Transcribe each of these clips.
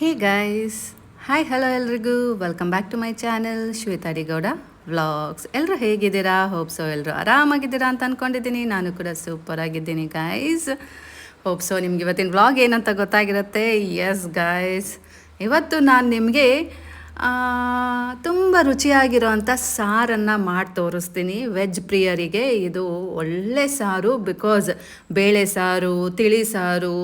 ಹೇ guys hi hello ಎಲ್ರಿಗೂ. Welcome back to my channel Shwetha D Gowda vlogs ಎಲ್ಲರೂ ಹೇಗಿದ್ದೀರಾ? Hope so ಎಲ್ಲರೂ ಆರಾಮಾಗಿದ್ದೀರಾ ಅಂತ ಅಂದ್ಕೊಂಡಿದ್ದೀನಿ ನಾನು ಕೂಡ ಸೂಪರ್ ಆಗಿದ್ದೀನಿ ಗೈಸ್ ಹೋಪ್ಸೋ ನಿಮ್ಗೆ ಇವತ್ತಿನ ವ್ಲಾಗ್ ಏನಂತ ಗೊತ್ತಾಗಿರುತ್ತೆ? ಎಸ್ ಗೈಸ್ ಇವತ್ತು ನಾನು ನಿಮಗೆ ತುಂಬ ರುಚಿಯಾಗಿರೋವಂಥ ಸಾರನ್ನು ಮಾಡಿ ತೋರಿಸ್ತೀನಿ ವೆಜ್ ಪ್ರಿಯರಿಗೆ. ಇದು ಒಳ್ಳೆ ಸಾರು ಬಿಕಾಸ್ ಬೇಳೆ ಸಾರು, ತಿಳಿ ಸಾರು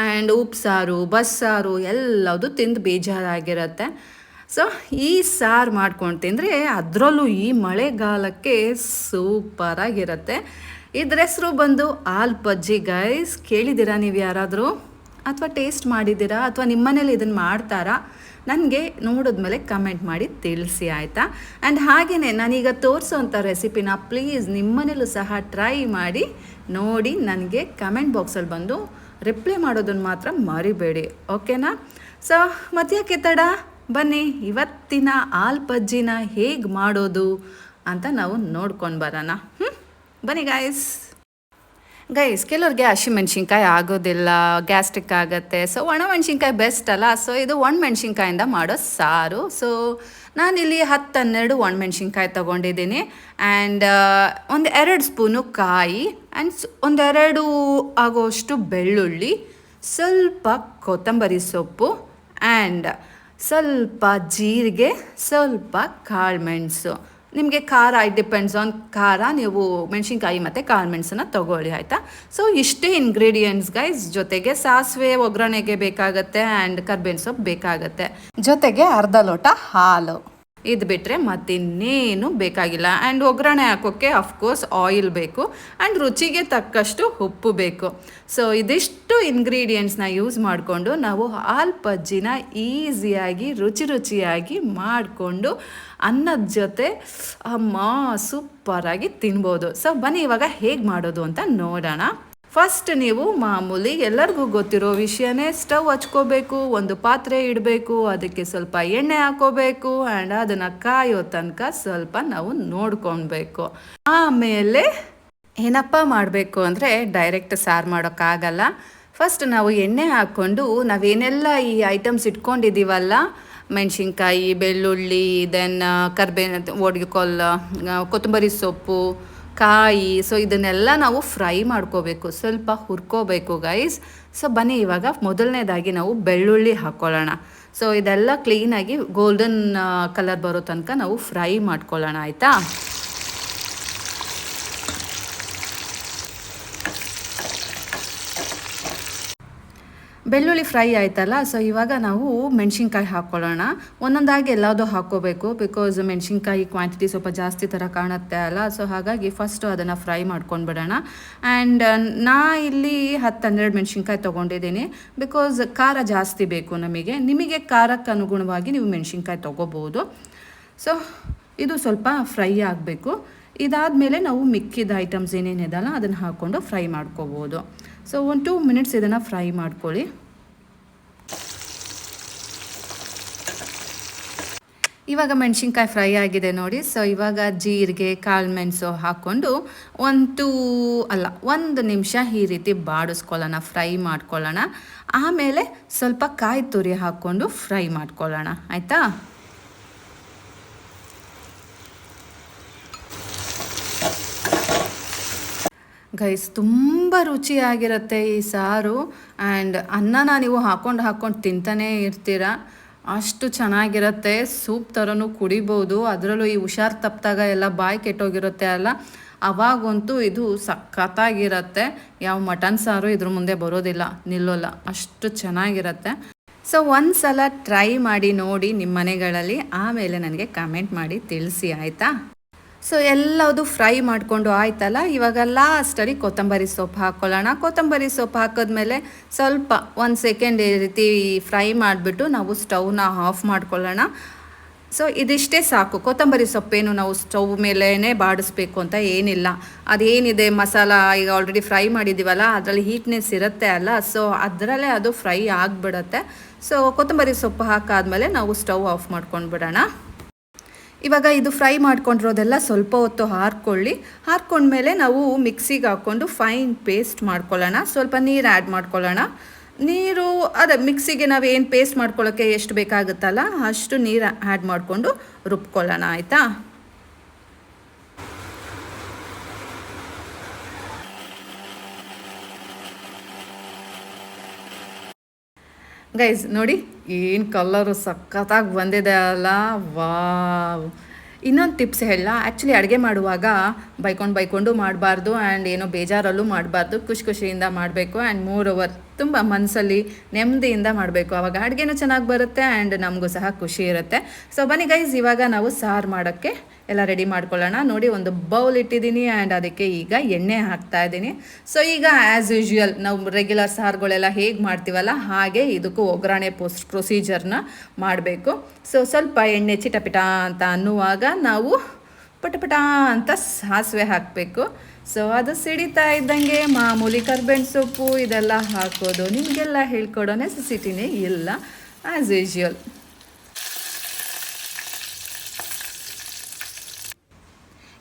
ಆ್ಯಂಡ್ ಉಪ್ಸಾರು ಬಸ್ಸಾರು ಎಲ್ಲದು ತಿಂದು ಬೇಜಾರಾಗಿರುತ್ತೆ. ಸೊ ಈ ಸಾರು ಮಾಡ್ಕೊಂಡು ತಿಂದರೆ ಅದರಲ್ಲೂ ಈ ಮಳೆಗಾಲಕ್ಕೆ ಸೂಪರಾಗಿರುತ್ತೆ. ಇದ್ರ ಹೆಸರು ಬಂದು ಆಲ್ ಪಜ್ಜಿ ಗೈಸ್ ಕೇಳಿದ್ದೀರಾ ನೀವು ಯಾರಾದರೂ? ಅಥವಾ ಟೇಸ್ಟ್ ಮಾಡಿದ್ದೀರಾ? ಅಥವಾ ನಿಮ್ಮನೇಲಿ ಇದನ್ನು ಮಾಡ್ತಾರಾ? ನನಗೆ ನೋಡಿದ್ಮೇಲೆ ಕಮೆಂಟ್ ಮಾಡಿ ತಿಳಿಸಿ ಆಯಿತಾ? ಆ್ಯಂಡ್ ಹಾಗೆಯೇ ನಾನೀಗ ತೋರಿಸೋವಂಥ ರೆಸಿಪಿನ ಪ್ಲೀಸ್ ನಿಮ್ಮನೇಲೂ ಸಹ ಟ್ರೈ ಮಾಡಿ ನೋಡಿ, ನನಗೆ ಕಮೆಂಟ್ ಬಾಕ್ಸಲ್ಲಿ ಬಂದು ರಿಪ್ಲೈ ಮಾಡೋದನ್ನು ಮಾತ್ರ ಮರಿಬೇಡಿ, ಓಕೆನಾ? ಸೊ ಮತ್ತ್ಯಾಕೆ ತಡ. ಬನ್ನಿ, ಇವತ್ತಿನ ಆಲ್ ಪಜ್ಜಿನ ಹೇಗೆ ಮಾಡೋದು ಅಂತ ನಾವು ನೋಡ್ಕೊಂಡು ಬರೋಣ. ಹ್ಞೂ ಬನ್ನಿ ಗಾಯ್ಸ್ ಗೈಸ್ ಕೆಲವ್ರಿಗೆ ಹಸಿಮೆಣ್ಸಿನ್ಕಾಯಿ ಆಗೋದಿಲ್ಲ ಗ್ಯಾಸ್ಟ್ರಿಕ್ ಆಗುತ್ತೆ. ಸೊ ಒಣಮೆಣ್ಸಿನ್ಕಾಯಿ ಬೆಸ್ಟ್ ಅಲ್ಲ. ಸೊ ಇದು ಒಣಮೆಣ್ಸಿನ್ಕಾಯಿಂದ ಮಾಡೋ ಸಾರು. ಸೊ ನಾನಿಲ್ಲಿ ಹತ್ತು ಹನ್ನೆರಡು ಒಣಮೆಣ್ಸಿನ್ಕಾಯಿ ತೊಗೊಂಡಿದ್ದೀನಿ. ಆ್ಯಂಡ್ ಒಂದು ಎರಡು ಸ್ಪೂನು ಕಾಯಿ ಆ್ಯಂಡ್ ಒಂದೆರಡು ಆಗೋಷ್ಟು ಬೆಳ್ಳುಳ್ಳಿ, ಸ್ವಲ್ಪ ಕೊತ್ತಂಬರಿ ಸೊಪ್ಪು ಆ್ಯಂಡ್ ಸ್ವಲ್ಪ ಜೀರಿಗೆ, ಸ್ವಲ್ಪ ಕಾಳುಮೆಣಸು ನಿಮಗೆ ಖಾರ ಇಟ್ ಡಿಪೆಂಡ್ಸ್ ಆನ್ ಖಾರ, ನೀವು ಮೆಣಸಿನ್ಕಾಯಿ ಮತ್ತು ಕಾಳು ಮೆಣಸನ್ನ ತೊಗೊಳ್ಳಿ, ಆಯಿತಾ? ಸೊ ಇಷ್ಟೇ ಇಂಗ್ರೀಡಿಯೆಂಟ್ಸ್ ಗೈಸ್ ಜೊತೆಗೆ ಸಾಸಿವೆ, ಒಗ್ಗರಣೆಗೆ ಬೇಕಾಗುತ್ತೆ ಆ್ಯಂಡ್ ಕರ್ಬೇವಿನ ಸೊಪ್ಪು ಬೇಕಾಗುತ್ತೆ. ಜೊತೆಗೆ ಅರ್ಧ ಲೋಟ ಹಾಲು. ಇದು ಬಿಟ್ಟರೆ ಮತ್ತಿನ್ನೇನು ಬೇಕಾಗಿಲ್ಲ. ಆ್ಯಂಡ್ ಒಗ್ಗರಣೆ ಹಾಕೋಕ್ಕೆ ಅಫ್ಕೋರ್ಸ್ ಆಯಿಲ್ ಬೇಕು. ಆ್ಯಂಡ್ ರುಚಿಗೆ ತಕ್ಕಷ್ಟು ಉಪ್ಪು ಬೇಕು. ಸೊ ಇದಿಷ್ಟು ಇಂಗ್ರೀಡಿಯೆಂಟ್ಸ್ನ ಯೂಸ್ ಮಾಡಿಕೊಂಡು ನಾವು ಹಾಲು ಪಜ್ಜಿನ ಈಸಿಯಾಗಿ ರುಚಿ ರುಚಿಯಾಗಿ ಮಾಡಿಕೊಂಡು ಅನ್ನದ ಜೊತೆ, ಅಮ್ಮ ಸೂಪರಾಗಿ ತಿನ್ಬೋದು. ಸೊ ಬನ್ನಿ ಇವಾಗ ಹೇಗೆ ಮಾಡೋದು ಅಂತ ನೋಡೋಣ. ಫಸ್ಟ್ ನೀವು ಮಾಮೂಲಿ ಎಲ್ಲರಿಗೂ ಗೊತ್ತಿರೋ ವಿಷಯನೇ ಸ್ಟವ್ ಹಚ್ಕೋಬೇಕು, ಒಂದು ಪಾತ್ರೆ ಇಡಬೇಕು, ಅದಕ್ಕೆ ಸ್ವಲ್ಪ ಎಣ್ಣೆ ಹಾಕೋಬೇಕು ಆ್ಯಂಡ್ ಅದನ್ನು ಕಾಯೋ ತನಕ ಸ್ವಲ್ಪ ನಾವು ನೋಡ್ಕೊಳ್ಬೇಕು. ಆಮೇಲೆ ಏನಪ್ಪ ಮಾಡಬೇಕು ಅಂದರೆ ಡೈರೆಕ್ಟ್ ಸಾರು ಮಾಡೋಕ್ಕಾಗಲ್ಲ. ಫಸ್ಟ್ ನಾವು ಎಣ್ಣೆ ಹಾಕ್ಕೊಂಡು ನಾವೇನೆಲ್ಲ ಈ ಐಟಮ್ಸ್ ಇಟ್ಕೊಂಡಿದ್ದೀವಲ್ಲ, ಮೆಣಸಿನ್ಕಾಯಿ, ಬೆಳ್ಳುಳ್ಳಿ ದೆನ್ ಕರ್ಬೇವಿನ ಒಡ್ಗಿಕೊಲ್ಲ ಕೊತ್ತಂಬರಿ ಸೊಪ್ಪು ಕಾಯಿ ಸೊ ಇದನ್ನೆಲ್ಲ ನಾವು ಫ್ರೈ ಮಾಡ್ಕೋಬೇಕು. ಸ್ವಲ್ಪ ಹುರ್ಕೋಬೇಕು ಗೈಸ್ ಸೊ ಬನ್ನಿ, ಇವಾಗ ಮೊದಲನೇದಾಗಿ ನಾವು ಬೆಳ್ಳುಳ್ಳಿ ಹಾಕ್ಕೊಳ್ಳೋಣ ಸೊ ಇದೆಲ್ಲ ಕ್ಲೀನಾಗಿ ಗೋಲ್ಡನ್ ಕಲರ್ ಬರೋ ತನಕ ನಾವು ಫ್ರೈ ಮಾಡ್ಕೊಳ್ಳೋಣ, ಆಯಿತಾ? ಬೆಳ್ಳುಳ್ಳಿ ಫ್ರೈ ಆಯ್ತಲ್ಲ ಸೊ ಇವಾಗ ನಾವು ಮೆಣಸಿನ್ಕಾಯಿ ಹಾಕ್ಕೊಳ್ಳೋಣ. ಒಂದೊಂದಾಗಿ ಎಲ್ಲದೂ ಹಾಕ್ಕೋಬೇಕು ಬಿಕಾಸ್ ಮೆಣಸಿನ್ಕಾಯಿ ಕ್ವಾಂಟಿಟಿ ಸ್ವಲ್ಪ ಜಾಸ್ತಿ ಥರ ಕಾಣುತ್ತೆ ಅಲ್ಲ ಸೊ ಹಾಗಾಗಿ ಫಸ್ಟು ಅದನ್ನು ಫ್ರೈ ಮಾಡ್ಕೊಂಡು ಬಿಡೋಣ ಆ್ಯಂಡ್ ನಾ ಇಲ್ಲಿ ಹತ್ತು ಹನ್ನೆರಡು ಮೆಣಸಿನ್ಕಾಯಿ ತೊಗೊಂಡಿದ್ದೀನಿ ಬಿಕಾಸ್ ಖಾರ ಜಾಸ್ತಿ ಬೇಕು ನಮಗೆ. ನಿಮಗೆ ಖಾರಕ್ಕೆ ಅನುಗುಣವಾಗಿ ನೀವು ಮೆಣಸಿನ್ಕಾಯಿ ತೊಗೋಬೋದು. ಸೊ ಇದು ಸ್ವಲ್ಪ ಫ್ರೈ ಆಗಬೇಕು. ಇದಾದ ಮೇಲೆ ನಾವು ಮಿಕ್ಕಿದ ಐಟಮ್ಸ್ ಏನೇನಿದಲ್ಲ ಅದನ್ನು ಹಾಕ್ಕೊಂಡು ಫ್ರೈ ಮಾಡ್ಕೋಬೋದು. ಸೊ ಒಂದು ಟೂ ಮಿನಿಟ್ಸ್ ಇದನ್ನು ಫ್ರೈ ಮಾಡ್ಕೊಳ್ಳಿ. ಇವಾಗ ಮೆಣಸಿನ್ಕಾಯಿ ಫ್ರೈ ಆಗಿದೆ ನೋಡಿ. ಸೊ ಇವಾಗ ಜೀರಿಗೆ, ಕಾಳು ಮೆಣಸು ಹಾಕ್ಕೊಂಡು ಒಂದು ಅಲ್ಲ, ಒಂದು ನಿಮಿಷ ಈ ರೀತಿ ಬಾಡಿಸ್ಕೊಳ್ಳೋಣ, ಫ್ರೈ ಮಾಡ್ಕೊಳ್ಳೋಣ. ಆಮೇಲೆ ಸ್ವಲ್ಪ ಕಾಯಿ ತುರಿ ಹಾಕ್ಕೊಂಡು ಫ್ರೈ ಮಾಡ್ಕೊಳ್ಳೋಣ. ಆಯಿತಾ? ಗೈಸ್, ತುಂಬ ರುಚಿಯಾಗಿರುತ್ತೆ ಈ ಸಾರು. ಆ್ಯಂಡ್ ಅನ್ನನ ನೀವು ಹಾಕ್ಕೊಂಡು ಹಾಕ್ಕೊಂಡು ತಿಂತಾನೇ ಇರ್ತೀರ. ಅಷ್ಟು ಚೆನ್ನಾಗಿರುತ್ತೆ, ಸೂಪ್ ಥರನೂ ಕುಡಿಬೋದು, ಅದರಲ್ಲೂ ಈ ಹುಷಾರು ತಪ್ಪಿದಾಗ ಎಲ್ಲ ಬಾಯಿ ಕೆಟ್ಟೋಗಿರುತ್ತೆ ಅಲ್ಲ? ಅವಾಗಂತೂ ಇದು ಸಖತ್ತಾಗಿರುತ್ತೆ. ಯಾವ ಮಟನ್ ಸಾರು ಇದ್ರ ಮುಂದೆ ಬರೋದಿಲ್ಲ, ನಿಲ್ಲೋಲ್ಲ, ಅಷ್ಟು ಚೆನ್ನಾಗಿರುತ್ತೆ. ಸೊ ಒಂದು ಸಲ ಟ್ರೈ ಮಾಡಿ ನೋಡಿ ನಿಮ್ಮ ಮನೆಗಳಲ್ಲಿ. ಆಮೇಲೆ ನನಗೆ ಕಮೆಂಟ್ ಮಾಡಿ ತಿಳಿಸಿ, ಆಯಿತಾ? ಸೊ ಎಲ್ಲದು ಫ್ರೈ ಮಾಡಿಕೊಂಡು ಆಯ್ತಲ್ಲ? ಇವಾಗ ಲಾಸ್ಟಲ್ಲಿ ಕೊತ್ತಂಬರಿ ಸೊಪ್ಪು ಹಾಕ್ಕೊಳ್ಳೋಣ ಕೊತ್ತಂಬರಿ ಸೊಪ್ಪು ಹಾಕಿದ್ಮೇಲೆ ಸ್ವಲ್ಪ ಒಂದು ಸೆಕೆಂಡ್ ಈ ರೀತಿ ಫ್ರೈ ಮಾಡಿಬಿಟ್ಟು ನಾವು ಸ್ಟವ್ನ ಆಫ್ ಮಾಡ್ಕೊಳ್ಳೋಣ. ಸೊ ಇದಿಷ್ಟೇ ಸಾಕು. ಕೊತ್ತಂಬರಿ ಸೊಪ್ಪೇನು ನಾವು ಸ್ಟವ್ ಮೇಲೇ ಬಾಡಿಸ್ಬೇಕು ಅಂತ ಏನಿಲ್ಲ. ಅದೇನಿದೆ? ಮಸಾಲ ಈಗ ಆಲ್ರೆಡಿ ಫ್ರೈ ಮಾಡಿದ್ದೀವಲ್ಲ ಅದರಲ್ಲಿ ಹೀಟ್ನೆಸ್ ಇರುತ್ತೆ ಅಲ್ಲ? ಸೊ ಅದರಲ್ಲೇ ಅದು ಫ್ರೈ ಆಗಿಬಿಡತ್ತೆ. ಸೊ ಕೊತ್ತಂಬರಿ ಸೊಪ್ಪು ಹಾಕಾದ್ಮೇಲೆ ನಾವು ಸ್ಟವ್ ಆಫ್ ಮಾಡ್ಕೊಂಡು ಬಿಡೋಣ ಇವಾಗ ಇದು ಫ್ರೈ ಮಾಡ್ಕೊಂಡಿರೋದೆಲ್ಲ ಸ್ವಲ್ಪ ಹೊತ್ತು ಹಾರ್ಕೊಳ್ಳಿ. ಹಾರ್ಕೊಂಡ್ಮೇಲೆ ನಾವು ಮಿಕ್ಸಿಗೆ ಹಾಕ್ಕೊಂಡು ಫೈನ್ ಪೇಸ್ಟ್ ಮಾಡ್ಕೊಳ್ಳೋಣ. ಸ್ವಲ್ಪ ನೀರು ಆ್ಯಡ್ ಮಾಡ್ಕೊಳ್ಳೋಣ. ನೀರು, ಅದೇ ಮಿಕ್ಸಿಗೆ ನಾವು ಏನು ಪೇಸ್ಟ್ ಮಾಡ್ಕೊಳ್ಳೋಕ್ಕೆ ಎಷ್ಟು ಬೇಕಾಗುತ್ತಲ್ಲ ಅಷ್ಟು ನೀರು ಆ್ಯಡ್ ಮಾಡಿಕೊಂಡು ರುಬ್ಕೊಳ್ಳೋಣ, ಆಯಿತಾ? ಗೈಸ್ ನೋಡಿ, ಏನು ಕಲ್ಲರು ಸಖತ್ತಾಗಿ ಬಂದಿದೆ ಅಲ್ಲ? ವಾವ್ ಇನ್ನೊಂದು ಟಿಪ್ಸ್ ಹೇಳ ಆ್ಯಕ್ಚುಲಿ ಅಡುಗೆ ಮಾಡುವಾಗ ಬೈಕೊಂಡು ಬೈಕೊಂಡು ಮಾಡಬಾರ್ದು ಆ್ಯಂಡ್ ಏನೋ ಬೇಜಾರಲ್ಲೂ ಮಾಡಬಾರ್ದು, ಖುಷಿ ಖುಷಿಯಿಂದ ಮಾಡಬೇಕು ಆ್ಯಂಡ್ ಮೋರ್ ಓವರ್ ತುಂಬ ಮನಸ್ಸಲ್ಲಿ ನೆಮ್ಮದಿಯಿಂದ ಮಾಡಬೇಕು. ಆವಾಗ ಅಡುಗೆನೂ ಚೆನ್ನಾಗಿ ಬರುತ್ತೆ ಆ್ಯಂಡ್ ನಮಗೂ ಸಹ ಖುಷಿ ಇರುತ್ತೆ. ಸೊ ಬನ್ನಿ ಗೈಸ್ ಇವಾಗ ನಾವು ಸಾರು ಮಾಡೋಕ್ಕೆ ಎಲ್ಲ ರೆಡಿ ಮಾಡ್ಕೊಳ್ಳೋಣ. ನೋಡಿ, ಒಂದು ಬೌಲ್ ಇಟ್ಟಿದ್ದೀನಿ ಆ್ಯಂಡ್ ಅದಕ್ಕೆ ಈಗ ಎಣ್ಣೆ ಹಾಕ್ತಾ ಇದ್ದೀನಿ. ಸೊ ಈಗ ಆ್ಯಸ್ ಯೂಶ್ವಲ್ ನಾವು ರೆಗ್ಯುಲರ್ ಸಾರುಗಳೆಲ್ಲ ಹೇಗೆ ಮಾಡ್ತೀವಲ್ಲ, ಹಾಗೆ ಇದಕ್ಕೂ ಒಗ್ಗರಣೆ ಪೋಸ್ ಪ್ರೊಸೀಜರ್ನ ಮಾಡಬೇಕು. ಸೊ ಸ್ವಲ್ಪ ಎಣ್ಣೆ ಚಿಟಪಿಟ ಅಂತ ಅನ್ನುವಾಗ ನಾವು ಪಟಪಟ ಅಂತ ಸಾಸಿವೆ ಹಾಕಬೇಕು. ಸೊ ಅದು ಸಿಡಿತಾ ಇದ್ದಂಗೆ ಮಾಮೂಲಿ ಕರ್ಬೇವಿನ ಸೊಪ್ಪು ಇದೆಲ್ಲ ಹಾಕೋದು. ನಿಮಗೆಲ್ಲ ಹೇಳ್ಕೊಡೋ ನೆಸೆಸಿಟಿನೇ ಇಲ್ಲ ಆ್ಯಸ್ ಯೂಶ್ವಲ್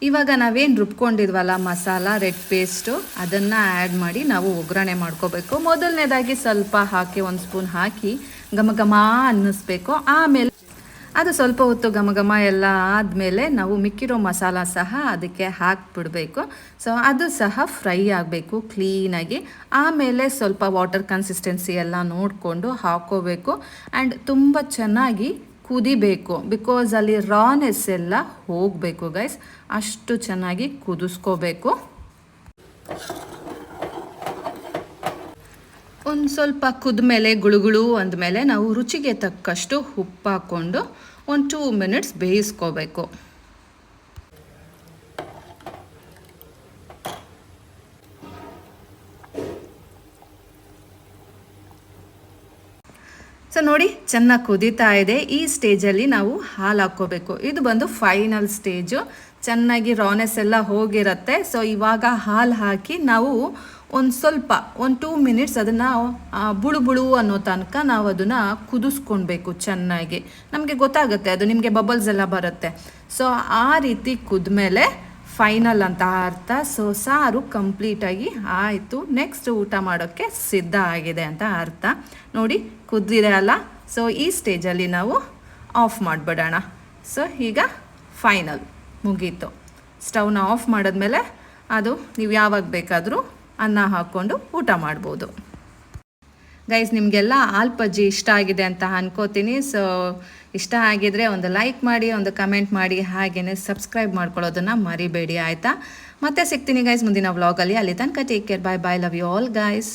ಇವಾಗ ನಾವೇನು ರುಬ್ಕೊಂಡಿದ್ವಲ್ಲ ಮಸಾಲ, ರೆಡ್ ಪೇಸ್ಟು, ಅದನ್ನು ಆ್ಯಡ್ ಮಾಡಿ ನಾವು ಒಗ್ಗರಣೆ ಮಾಡ್ಕೋಬೇಕು. ಮೊದಲನೇದಾಗಿ ಸ್ವಲ್ಪ ಹಾಕಿ, ಒಂದು ಸ್ಪೂನ್ ಹಾಕಿ ಘಮ ಘಮ ಅನ್ನಿಸ್ಬೇಕು. ಆಮೇಲೆ ಅದು ಸ್ವಲ್ಪ ಹೊತ್ತು ಘಮ ಘಮ ಎಲ್ಲ ಆದಮೇಲೆ ನಾವು ಮಿಕ್ಕಿರೋ ಮಸಾಲ ಸಹ ಅದಕ್ಕೆ ಹಾಕಿಬಿಡಬೇಕು. ಸೊ ಅದು ಸಹ ಫ್ರೈ ಆಗಬೇಕು ಕ್ಲೀನಾಗಿ ಆಮೇಲೆ ಸ್ವಲ್ಪ ವಾಟರ್ ಕನ್ಸಿಸ್ಟೆನ್ಸಿ ಎಲ್ಲ ನೋಡಿಕೊಂಡು ಹಾಕೋಬೇಕು. ಆ್ಯಂಡ್ ತುಂಬ ಚೆನ್ನಾಗಿ ಕುದಿಬೇಕು. ಬಿಕಾಸ್ ಅಲ್ಲಿ ರಾನೆಸ್ ಎಲ್ಲ ಹೋಗಬೇಕು ಗೈಸ್ ಅಷ್ಟು ಚೆನ್ನಾಗಿ ಕುದಿಸ್ಕೋಬೇಕು. ಒಂದು ಸ್ವಲ್ಪ ಕುದ್ಮೇಲೆ ಗುಳುಗುಳು ಅಂದಮೇಲೆ ನಾವು ರುಚಿಗೆ ತಕ್ಕಷ್ಟು ಉಪ್ಪು ಹಾಕ್ಕೊಂಡು ಒಂದು ಟೂ ಮಿನಿಟ್ಸ್ ಬೇಯಿಸ್ಕೋಬೇಕು. ಸೊ ನೋಡಿ ಚೆನ್ನಾಗಿ ಕುದೀತಾ ಇದೆ. ಈ ಸ್ಟೇಜಲ್ಲಿ ನಾವು ಹಾಲು ಹಾಕ್ಕೋಬೇಕು. ಇದು ಬಂದು ಫೈನಲ್ ಸ್ಟೇಜು ಚೆನ್ನಾಗಿ ರಾನೆಸ್ ಎಲ್ಲ ಹೋಗಿರುತ್ತೆ. ಸೊ ಇವಾಗ ಹಾಲು ಹಾಕಿ ನಾವು ಒಂದು ಸ್ವಲ್ಪ, ಒಂದು ಟೂ ಮಿನಿಟ್ಸ್ ಅದನ್ನು ಬುಳು ಬುಳು ಅನ್ನೋ ತನಕ ನಾವು ಅದನ್ನು ಕುದಿಸ್ಕೊಳ್ಬೇಕು ಚೆನ್ನಾಗಿ. ನಮಗೆ ಗೊತ್ತಾಗುತ್ತೆ, ಅದು ನಿಮಗೆ ಬಬಲ್ಸ್ ಎಲ್ಲ ಬರುತ್ತೆ. ಸೊ ಆ ರೀತಿ ಕುದ್ಮೇಲೆ ಫೈನಲ್ ಅಂತ ಅರ್ಥ. ಸೊ ಸಾರು ಕಂಪ್ಲೀಟಾಗಿ ಆಯಿತು. ನೆಕ್ಸ್ಟ್ ಊಟ ಮಾಡೋಕ್ಕೆ ಸಿದ್ಧ ಆಗಿದೆ ಅಂತ ಅರ್ಥ. ನೋಡಿ, ಕುದ್ದಿದೆ ಅಲ್ಲ? ಸೊ ಈ ಸ್ಟೇಜಲ್ಲಿ ನಾವು ಆಫ್ ಮಾಡಿಬಿಡೋಣ. ಸೊ ಈಗ ಫೈನಲ್ ಮುಗೀತು. ಸ್ಟವ್ನ ಆಫ್ ಮಾಡಿದ್ಮೇಲೆ ಅದು ನೀವು ಯಾವಾಗ ಬೇಕಾದರೂ ಅನ್ನ ಹಾಕ್ಕೊಂಡು ಊಟ ಮಾಡ್ಬೋದು. ಗೈಸ್ ನಿಮಗೆಲ್ಲ ಆಲ್ಪಜ್ಜಿ ಇಷ್ಟ ಆಗಿದೆ ಅಂತ ಅನ್ಕೋತೀನಿ. ಸೊ ಇಷ್ಟ ಆಗಿದ್ರೆ ಒಂದು ಲೈಕ್ ಮಾಡಿ, ಒಂದು ಕಮೆಂಟ್ ಮಾಡಿ ಹಾಗೆಯೇ ಸಬ್ಸ್ಕ್ರೈಬ್ ಮಾಡ್ಕೊಳ್ಳೋದನ್ನು ಮರಿಬೇಡಿ, ಆಯಿತಾ? ಮತ್ತೆ ಸಿಗ್ತೀನಿ ಗೈಸ್ ಮುಂದಿನ ವ್ಲಾಗಲ್ಲಿ ಅಲ್ಲಿ. ತನಕ take care bye bye love you all guys